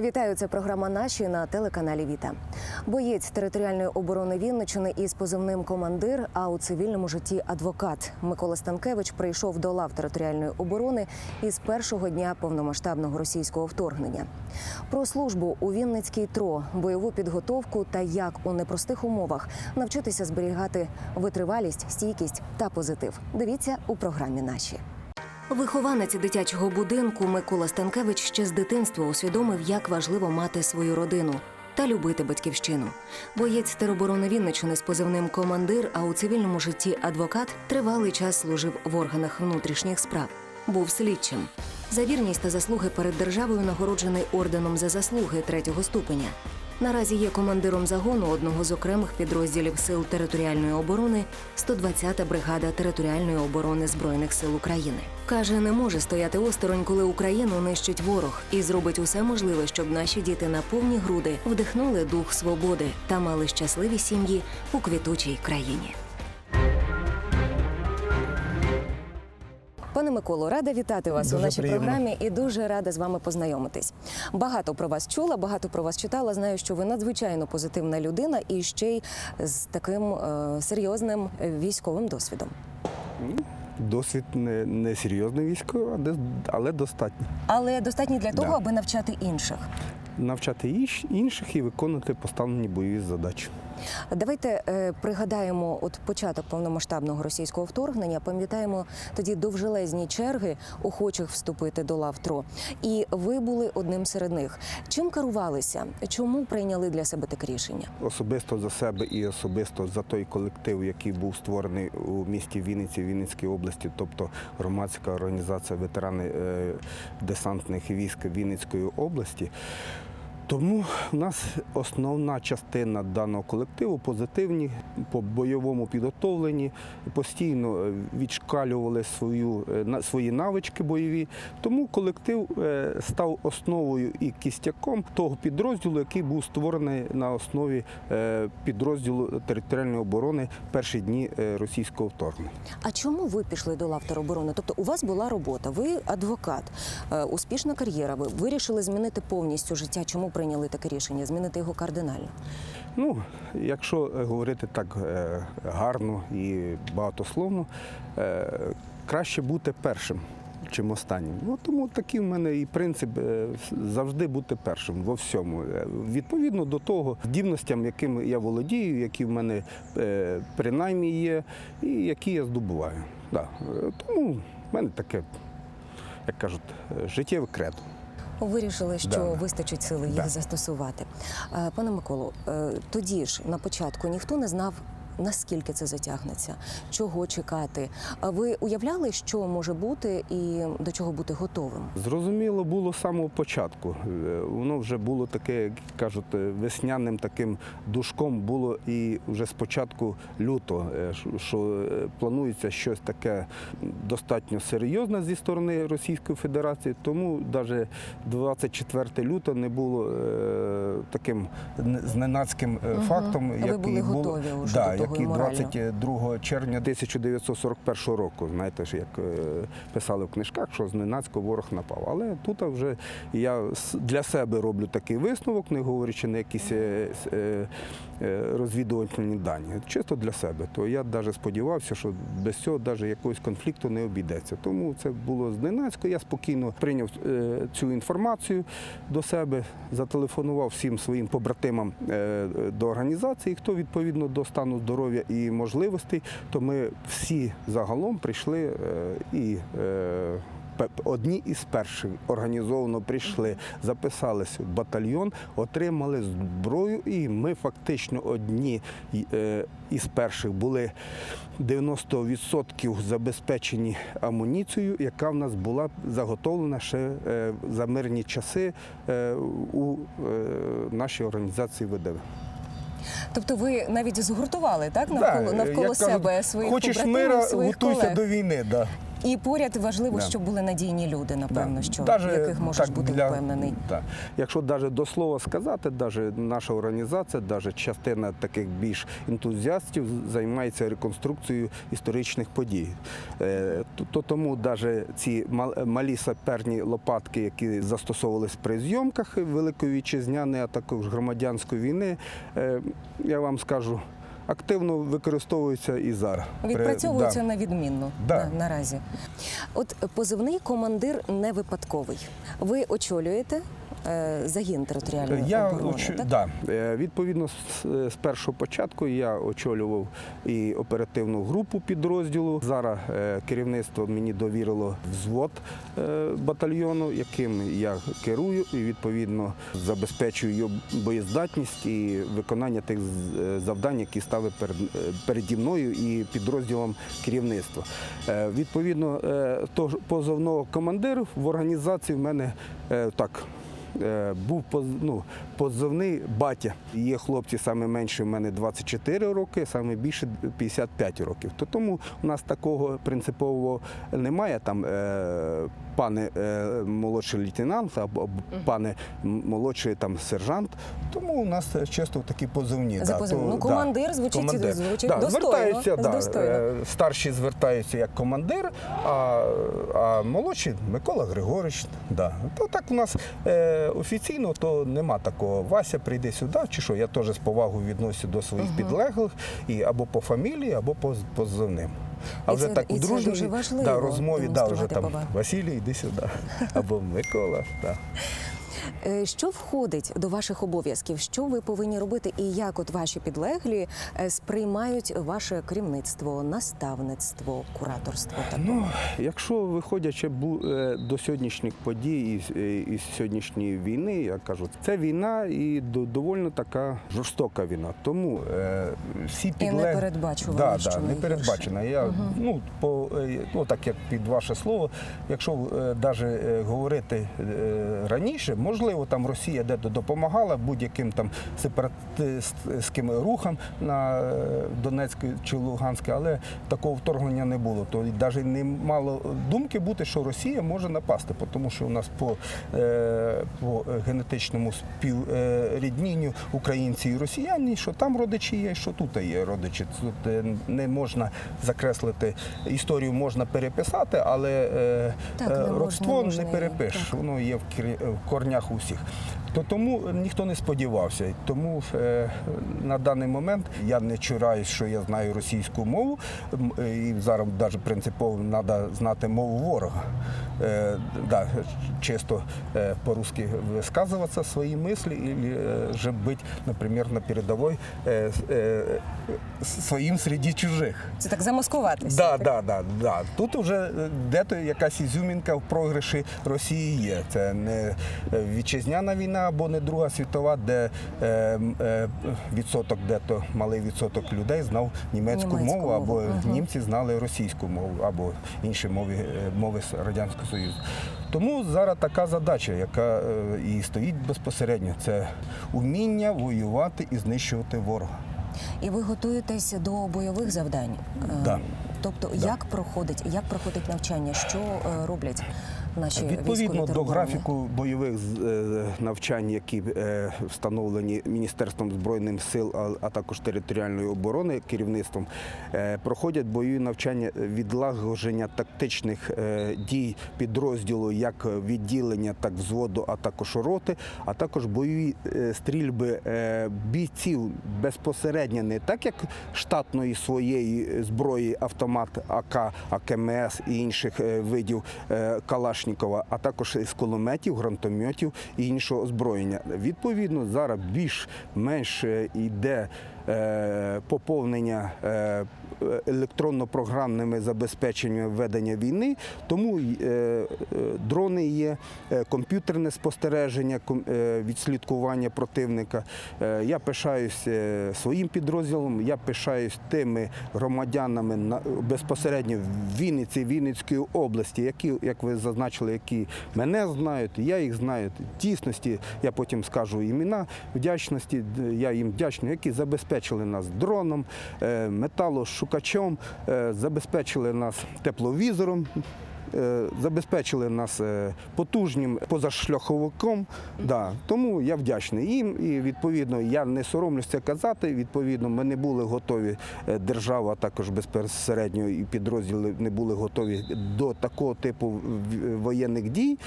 Вітаю, це програма Наші на телеканалі Віта. Боєць територіальної оборони Вінничини із позивним командир, а у цивільному житті адвокат Микола Станкевич прийшов до лав територіальної оборони із першого дня повномасштабного російського вторгнення. Про службу у Вінницькій ТРО, бойову підготовку та як у непростих умовах навчитися зберігати витривалість, стійкість та позитив. Дивіться у програмі Наші. Вихованець дитячого будинку Микола Станкевич ще з дитинства усвідомив, як важливо мати свою родину та любити батьківщину. Боєць тероборони Вінничини з позивним командир, а у цивільному житті адвокат тривалий час служив в органах внутрішніх справ. Був слідчим. За вірність та заслуги перед державою нагороджений орденом за заслуги третього ступеня. Наразі є командиром загону одного з окремих підрозділів сил територіальної оборони 120-та бригада територіальної оборони збройних сил України. каже, не може стояти осторонь, коли Україну нищить ворог, і зробить усе можливе, щоб наші діти на повні груди вдихнули дух свободи та мали щасливі сім'ї у квітучій країні. Пане Миколо, рада вітати вас Дуже у нашій приємно. програмі і дуже рада з вами познайомитись. Багато про вас чула, багато про вас читала. Знаю, що ви надзвичайно позитивна людина і ще й з таким е, серйозним військовим досвідом. Досвід не, не серйозний військовий, а але достатньо. Але достатньо для того, Да. аби навчати інших. Навчати інших і виконувати поставлені бойові задачі. Давайте е, пригадаємо от початок повномасштабного російського вторгнення. Пам'ятаємо тоді довжелезні черги охочих вступити до лав ТРО. І ви були одним серед них. Чим керувалися? Чому прийняли для себе таке рішення? Особисто за себе і особисто за той колектив, який був створений у місті Вінниці, Вінницькій області, тобто громадська організація ветерани е, десантних військ Вінницької області. Тому в нас основна частина даного колективу позитивні, по бойовому підготовлені, постійно е, відшкалювали свою, е, свої навички бойові. Тому колектив е, став основою і кістяком того підрозділу, який був створений на основі підрозділу територіальної оборони перші дні російського вторгнення. А чому ви пішли до лав тероборони? Тобто у вас була робота, ви адвокат, успішна кар'єра. Ви вирішили змінити повністю життя. Чому прийняли таке рішення? Змінити його кардинально? Ну, якщо е, говорити так е, гарно і багатословно, е, краще бути першим. Чим останнім. Ну тому такий в мене і принцип завжди бути першим во всьому. Відповідно до того, здібностям, якими я володію, які в мене принаймні є, і які я здобуваю. Да. Тому в мене таке, як кажуть, життєве кредо. Вирішили, що Да. вистачить сили їх Да. застосувати. Е, Пане Миколу, е, тоді ж на початку ніхто не знав. Наскільки це затягнеться, чого чекати? А ви уявляли, що може бути і до чого бути готовим? Зрозуміло було з самого початку. Е, Воно вже було таке, як кажуть, е, весняним таким душком було і вже з початку лютого, е, що- планується щось таке достатньо серйозне зі сторони Російської Федерації. Тому навіть 24 лютого не було таким не- зненацьким фактом, А ви були було- готові вже да, до того який 22 червня 1941 року. Знаєте ж, як е, писали в книжках, що зненацько ворог напав. Але тут вже я для себе роблю такий висновок, не говорячи на якісь е, е, розвідувальні дані. Чисто для себе. То я навіть сподівався, що без цього навіть якогось конфлікту не обійдеться. Тому це було зненацько. Я спокійно прийняв цю інформацію до себе, зателефонував всім своїм побратимам до організації, хто відповідно до стану здоров'я і можливостей, то ми всі загалом прийшли е, і. е, Одні із перших організовано прийшли, записались в батальйон, отримали зброю, і ми фактично одні е, із перших були 90% забезпечені амуніцією, яка в нас була заготовлена ще за мирні часи у нашій організації ВДВ. Тобто ви навіть згуртували так навколо Да, навколо як себе кажуть, своїх Хочеш побратимів, мира, своїх готуйся колег. до війни. Да. І поряд важливо, щоб були надійні люди, напевно, що Даже в яких можеш так бути для- впевнений. Да. Якщо навіть до слова сказати, навіть наша організація, навіть частина таких більш ентузіастів займається реконструкцією історичних подій. Е, то- То тому навіть ці мал- малі саперні лопатки, які застосовувались при зйомках Великої вітчизняної, а також громадянської війни, е, я вам скажу. Активно використовуються і зараз. Відпрацьовуються да. на відмінно Да. на, наразі. От позивний командир не випадковий. Ви очолюєте загін територіальної Я оборони. очу... так? да. Е, Відповідно, з, першого початку я очолював і оперативну групу підрозділу. Зараз е, керівництво мені довірило взвод е, батальйону, яким я керую, і відповідно забезпечую його боєздатність і виконання тих е, завдань, які ставить перед, е, переді мною і підрозділом керівництва. Е, Відповідно, е, позовного командиру в організації в мене е, так. Е, Був ну, позивний батя. Є хлопці саме менше в мене 24 роки, саме більше 55 років. То тому у нас такого принципового немає. Там е, пане е, молодший лейтенант або пане молодший там сержант. Тому у нас часто такі позивні. За да, позивним. Ну, да, командир звучить- звучить достойно, Звертаються, да, достойно. е, старші звертаються як командир, а, а молодші Микола Григорич. Да. То так у нас е, офіційно то нема такого. Вася прийде сюди, чи що я теж з повагою відносю до своїх підлеглих і або по фамілії, або по позивним. А І вже це- так у дружній да, розмові да, вже там повагу. Василій, йди сюди. Або Микола. Да. Е, Що входить до ваших обов'язків? Що ви повинні робити, і як от ваші підлеглі е, сприймають ваше керівництво, наставництво, кураторство? Так? Ну, якщо виходячи е, до сьогоднішніх подій і, і сьогоднішньої війни, я кажу, це війна і до- доволі така жорстока війна. Тому е, всі підлеглі... непередбачувана, да, що да, найгірше. непередбачена. Я, ну, по, ну, так як під ваше слово, якщо навіть говорити е, раніше, можливо, там Росія де допомагала будь-яким там сепаратистським рухам на е, Донецьке чи Луганське, але такого вторгнення не було. То навіть не мало думки бути, що Росія може напасти, тому що у нас по, е, по генетичному співріднінню українці і росіяни, що там родичі є, що тут є родичі. Тут е, не можна закреслити історію, можна переписати, але е, Так, е, не можна, родство можна не перепишеш. так. Воно є в в корнях усіх. То тому ніхто не сподівався. Тому е, на даний момент я не чураюсь, що я знаю російську мову, і зараз навіть принципово треба знати мову ворога. Е, да, чисто е, по-русски висказуватися свої мислі, і е, бути, наприклад, на передовій е, е, своїм серед чужих. Це так замаскуватися. Да, так? да, да, да. Тут вже е, де-то якась ізюмінка в програші Росії є. Це не е, вітчизняна війна або не Друга світова, де е, е, відсоток, де-то малий відсоток людей знав німецьку, Німецьку мову, або мгм. німці знали російську мову, або інші мови, е, мови Радянського Союзу. Тому зараз така задача, яка е, і стоїть безпосередньо, це уміння воювати і знищувати ворога. І ви готуєтесь до бойових завдань. Е, Да. Тобто, Да. як проходить, як проходить навчання, що е, роблять наші Відповідно до графіку бойових е, навчань, які е, встановлені Міністерством збройних сил, а, а також територіальної оборони керівництвом, е, проходять бойові навчання відлагодження тактичних е, дій підрозділу, як відділення, так взводу, а також роти, а також бойові е, стрільби е, бійців безпосередньо не так, як штатної своєї зброї автомат АК, АКМС і інших е, видів е, Калашнікова, а також з кулеметів, гранатометів і іншого озброєння. Відповідно, зараз більш-менш е, йде поповнення електронно-програмними забезпеченнями ведення війни, тому е, е, дрони є, е, комп'ютерне спостереження, е, відслідкування противника. Е, Я пишаюсь е, своїм підрозділом, я пишаюсь тими громадянами безпосередньо в Вінниці, Вінницької області, які, як ви зазначили, які мене знають, я їх знаю. В дійсності я потім скажу імена вдячності, я їм вдячний, які забезпечили нас дроном, е, металошукачом, е, забезпечили нас тепловізором. Е, Забезпечили нас е, потужним позашляховиком. Да. Тому я вдячний їм. І відповідно я не соромлюсь це казати. Відповідно, ми не були готові, е, держава, також безпосередньо і підрозділи не були готові до такого типу воєнних дій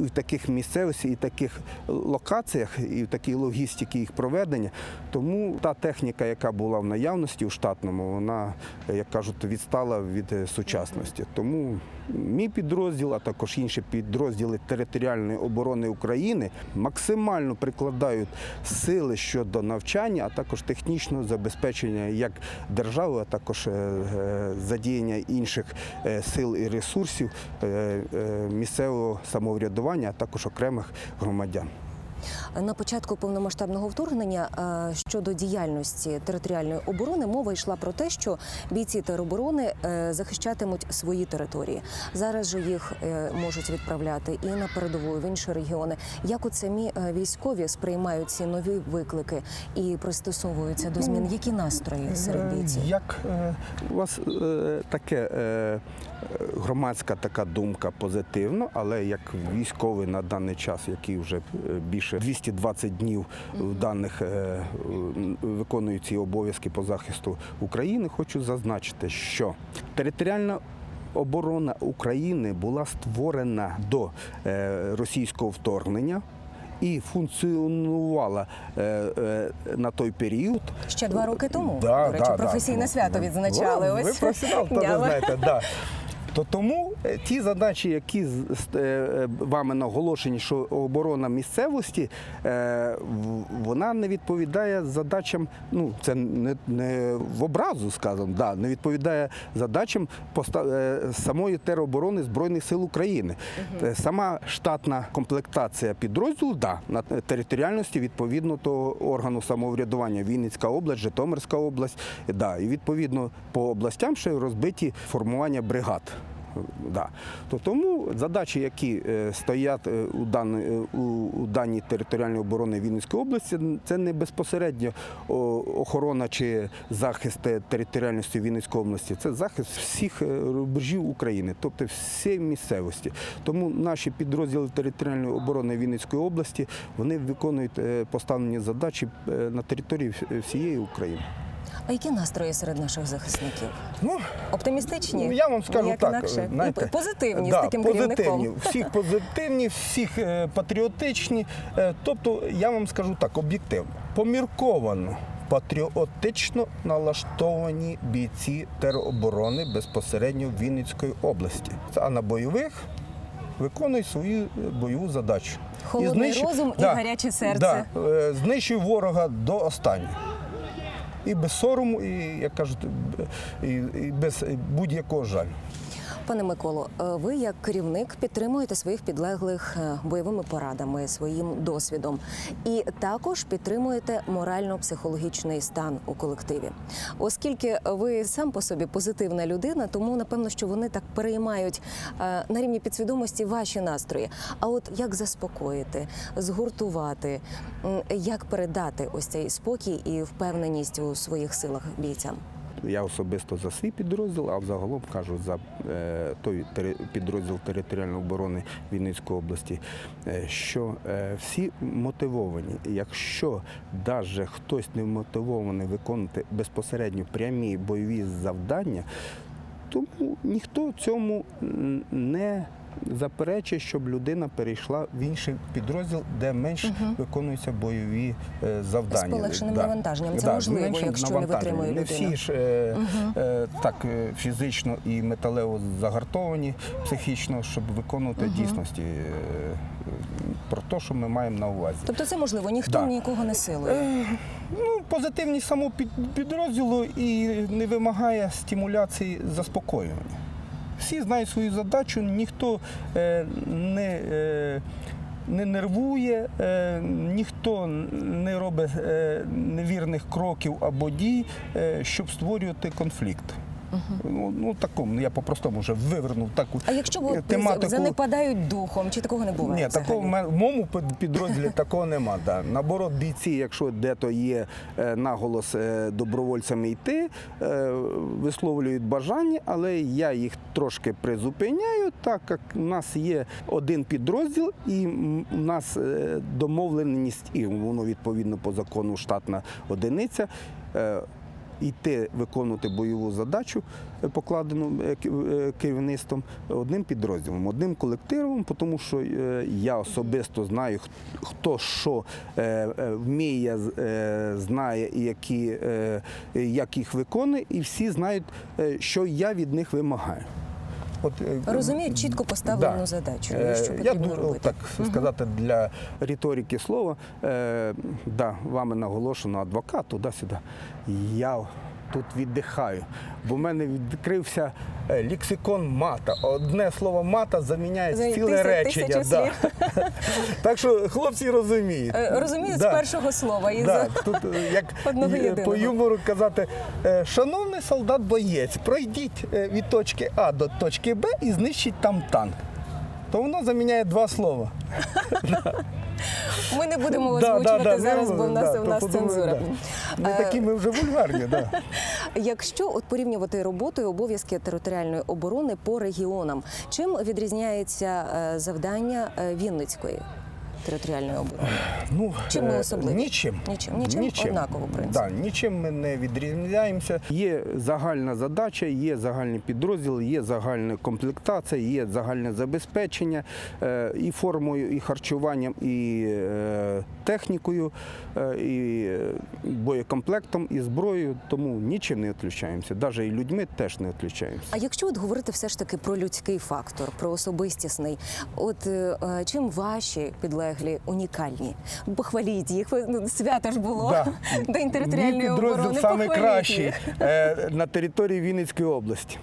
в таких місцевостях і таких локаціях, і в такій логістиці їх проведення. Тому та техніка, яка була в наявності в штатному, вона, як кажуть, відстала від сучасності. Тому мій підрозділ, а також інші підрозділи територіальної оборони України максимально прикладають сили щодо навчання, а також технічного забезпечення як держави, а також е, е, задіяння інших е, сил і ресурсів місцевого самоврядування, а також окремих громадян. На початку повномасштабного вторгнення е, щодо діяльності територіальної оборони мова йшла про те, що бійці тероборони е, захищатимуть свої території. Зараз же їх е, можуть відправляти і на передову, і в інші регіони. Як от самі військові сприймають ці нові виклики і пристосовуються до змін? Які настрої серед бійців? Як у вас таке громадська така думка позитивно, але як військовий на даний час, який вже е, більше 220 днів в даних е, м, виконує ці обов'язки по захисту України, хочу зазначити, що територіальна оборона України була створена до е, російського вторгнення. І функціонувала е, е, на той період Ще два роки тому Да, до речі, да, да. професійне свято Ну, відзначали. о, Ви Ось професіонал, то ви Дякую. знаєте, да. То тому е, ті задачі, які з- е, вами наголошені, що оборона місцевості, е, вона не відповідає задачам, ну це не, не в образу сказано, да, не відповідає задачам е, самої тероборони Збройних сил України. Е, Сама штатна комплектація підрозділу, да, на територіальності відповідно того органу самоврядування Вінницька область, Житомирська область, да, і відповідно по областям ще розбиті формування бригад. Да. То тому задачі, які е, стоять е, у, даної, е, у, даній територіальній оборони Вінницької області, це не безпосередньо охорона чи захист територіальності Вінницької області, це захист всіх рубежів України, тобто всієї місцевості. Тому наші підрозділи територіальної оборони Вінницької області вони виконують поставлені задачі на території всієї України. А які настрої серед наших захисників? Ну, Оптимістичні? Ну, я вам скажу Як так. інакше? знаєте, позитивні да, з таким позитивні. керівником. Всіх позитивні, всіх е, патріотичні. Е, Тобто, я вам скажу так, об'єктивно, помірковано. Патріотично налаштовані бійці тероборони безпосередньо Вінницької області. А на бойових виконують свою е, бойову задачу. Холодний розум і гаряче серце. Да, е, ворога до останнього. І без сорому, і, як кажуть, і, без будь-якого жалю. Пане Миколо, е, ви як керівник підтримуєте своїх підлеглих е, бойовими порадами, своїм досвідом, і також підтримуєте морально-психологічний стан у колективі. Оскільки ви сам по собі позитивна людина, тому напевно, що вони так переймають е, на рівні підсвідомості ваші настрої. А от як заспокоїти, згуртувати, як передати ось цей спокій і впевненість у своїх силах бійцям? Я особисто за свій підрозділ, а взагалом кажу за е, той підрозділ територіальної оборони Вінницької області, е, що е, всі мотивовані. Якщо навіть хтось не мотивований виконувати безпосередньо прямі бойові завдання, тому ніхто цьому не заперечує, щоб людина перейшла в інший підрозділ, де менш виконуються бойові е, завдання. З полегшеним навантаженням. Це з можливо, якщо не витримує Не всі ж е, е, так е, фізично і металево загартовані психічно, щоб виконувати дійсності е, про те, що ми маємо на увазі. Тобто це можливо, ніхто Да. нікого не силує. Ну, позитивність самого підрозділу і не вимагає стимуляції заспокоювання. Всі знають свою задачу, ніхто е, не, е, не нервує, е, ніхто не робить невірних кроків або дій, щоб створювати конфлікт. Ну, ну такому, я по-простому вже вивернув таку А якщо е, от тематику. занепадають духом, чи такого не буває? Ні, взагалі? такого в моєму під- підрозділі такого нема. Да. Наоборот, бійці, якщо де-то є е, наголос е, добровольцями йти, е, висловлюють бажання, але я їх трошки призупиняю, так як у нас є один підрозділ, і у нас е, домовленість, і воно відповідно по закону штатна одиниця. Йти виконувати бойову задачу, е, покладену е, е, керівництвом одним підрозділом, одним колективом, тому що я особисто знаю, хто що вміє, знає які, як їх виконує, і всі знають, що я від них вимагаю. От, е, Розуміють чітко поставлену Да. задачу, Е, що Я дуже робити. так сказати для риторики слова. Е, да, вами наголошено адвокат туди-сюди. Я тут віддихаю, бо в мене відкрився е, лексикон мата. Одне слово мата заміняє За ціле речення. Да. так що хлопці розуміють. Е, Розуміють Да. з першого слова і Да, за тут е, як Одного по юмору казати, шановний солдат-боєць, пройдіть е, від точки А до точки Б і знищіть там танк. То воно заміняє два слова. ми не будемо озвучувати зараз, бо в нас у нас цензура. Ми Е, такі, ми вже вульгарні, да. Якщо от порівнювати роботу і обов'язки територіальної оборони по регіонам, чим відрізняється е, завдання е, Вінницької територіальної оборони? Ну, Чим ми е, особливі? Нічим. Нічим? Нічим? Однаково, в принципі. Да, нічим ми не відрізняємося. Є загальна задача, є загальний підрозділ, є загальна комплектація, є загальне забезпечення е, і формою, і харчуванням, і е, технікою, і боєкомплектом, і зброєю. Тому нічим не відключаємося. Навіть і людьми теж не відключаємося. А якщо от говорити все ж таки про людський фактор, про особистісний, от чим ваші підлеглі унікальні? Похваліть їх. Ну, Свято ж було Да. День територіальної Мій оборони. Похваліть е, на території Вінницької області.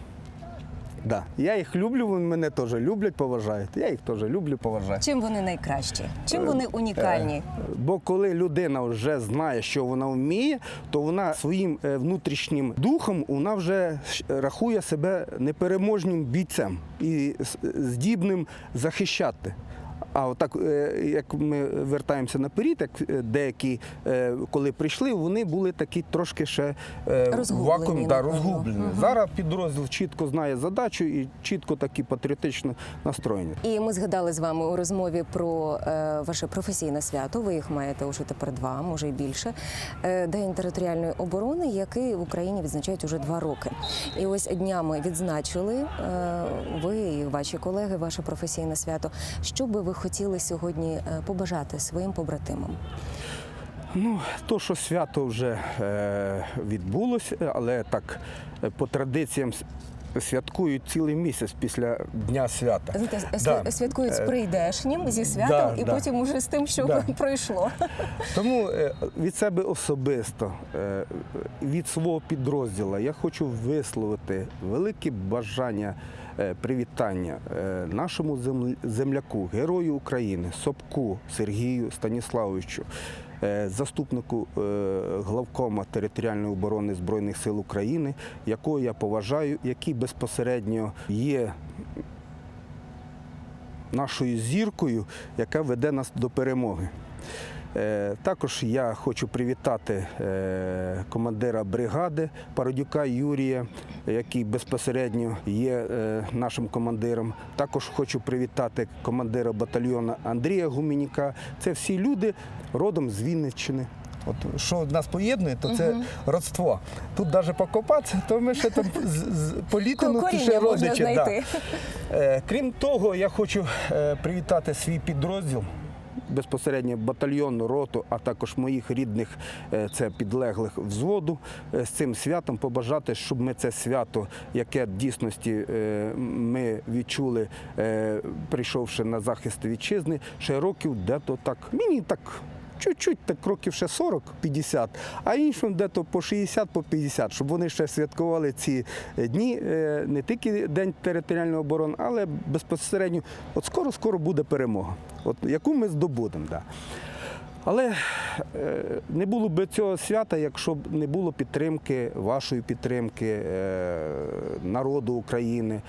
Да. Я їх люблю, вони мене теж люблять, поважають. Я їх теж люблю, поважаю. Чим вони найкращі? Чим вони унікальні? Е, Бо коли людина вже знає, що вона вміє, то вона своїм е, внутрішнім духом вона вже рахує себе непереможним бійцем і здібним захищати. А отак, е, як ми вертаємося наперед, як е, деякі, е, коли прийшли, вони були такі трошки ще Розгублені, вакуумі, да, розгублені. Зараз підрозділ чітко знає задачу і чітко такі патріотично настроєні. І ми згадали з вами у розмові про ваше професійне свято. Ви їх маєте уже тепер два, може й більше. День територіальної оборони, який в Україні відзначають уже два роки. І ось днями відзначили ви і ваші колеги, ваше професійне свято. Що би ви хотіли сьогодні е, побажати своїм побратимам? Ну, то, що свято вже е, відбулося, але так е, по традиціям святкують цілий місяць після Дня свята. Да. святкують з Е, прийдешнім зі святом, да, і да. потім уже з тим, що Да. пройшло. Тому від себе особисто, від свого підрозділу, я хочу висловити велике бажання. Е, Привітання е, нашому земляку, герою України, Собку Сергію Станіславовичу, е, заступнику главкома територіальної оборони Збройних сил України, якого я поважаю, який безпосередньо є нашою зіркою, яка веде нас до перемоги. Е, Також я хочу привітати е, командира бригади Пародюка Юрія, який безпосередньо є е, нашим командиром. Також хочу привітати командира батальйону Андрія Гуменюка. Це всі люди родом з Вінниччини. От що нас поєднує, то це родство. Тут навіть покопатися, то ми ще там політину ще можна родичі. да. Е, Крім того, я хочу е, привітати свій підрозділ. Безпосередньо батальйонну роту, а також моїх рідних е, це підлеглих взводу е, з цим святом побажати, щоб ми це свято, яке дійсності е, ми відчули, прийшовши на захист вітчизни, ще років де-то так. Мені так. Чуть-чуть так кроків ще 40-50, а іншим дето по 60 по 50, щоб вони ще святкували ці е, дні, е, не тільки День територіальної оборони, але безпосередньо, от скоро-скоро буде перемога, от яку ми здобудемо. Да. Але е, не було б цього свята, якщо б не було підтримки, вашої підтримки, е, народу України,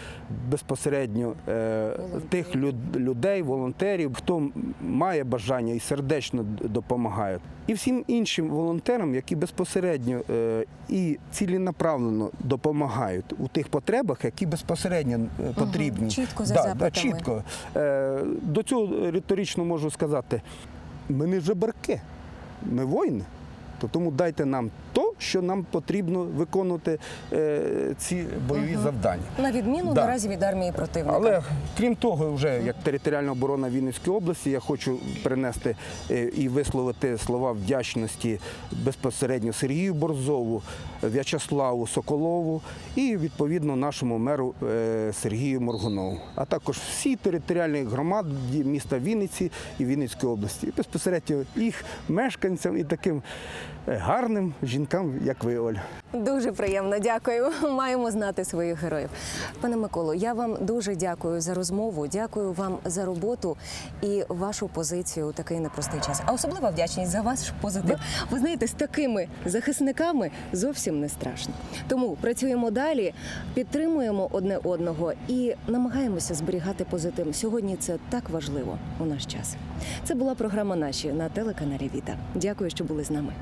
безпосередньо е, тих людей, волонтерів, хто має бажання і сердечно допомагає. І всім іншим волонтерам, які безпосередньо і ціленаправленно допомагають у тих потребах, які безпосередньо потрібні. чітко за да, запитами. Да, чітко. До цього риторично можу сказати: ми не жебарки, ми воїни. То тому дайте нам то, що нам потрібно виконувати е, ці бойові завдання. На відміну Да. наразі від армії противника. Але крім того, вже як територіальна оборона Вінницької області, я хочу принести е, і висловити слова вдячності безпосередньо Сергію Борзову, В'ячеславу Соколову і відповідно нашому меру е, Сергію Моргунову, а також всій територіальній громаді міста Вінниці і Вінницької області, і безпосередньо їх мешканцям і таким е, гарним жінкам, як ви, Оля. Дуже приємно, дякую. Маємо знати своїх героїв. Пане Миколо, я вам дуже дякую за розмову. Дякую вам за роботу і вашу позицію у такий непростий час. А особлива вдячність за ваш позитив. Ви знаєте, з такими захисниками зовсім не страшно. Тому працюємо далі, підтримуємо одне одного і намагаємося зберігати позитив. Сьогодні це так важливо у наш час. Це була програма наші на телеканалі Віта. Дякую, що були з нами.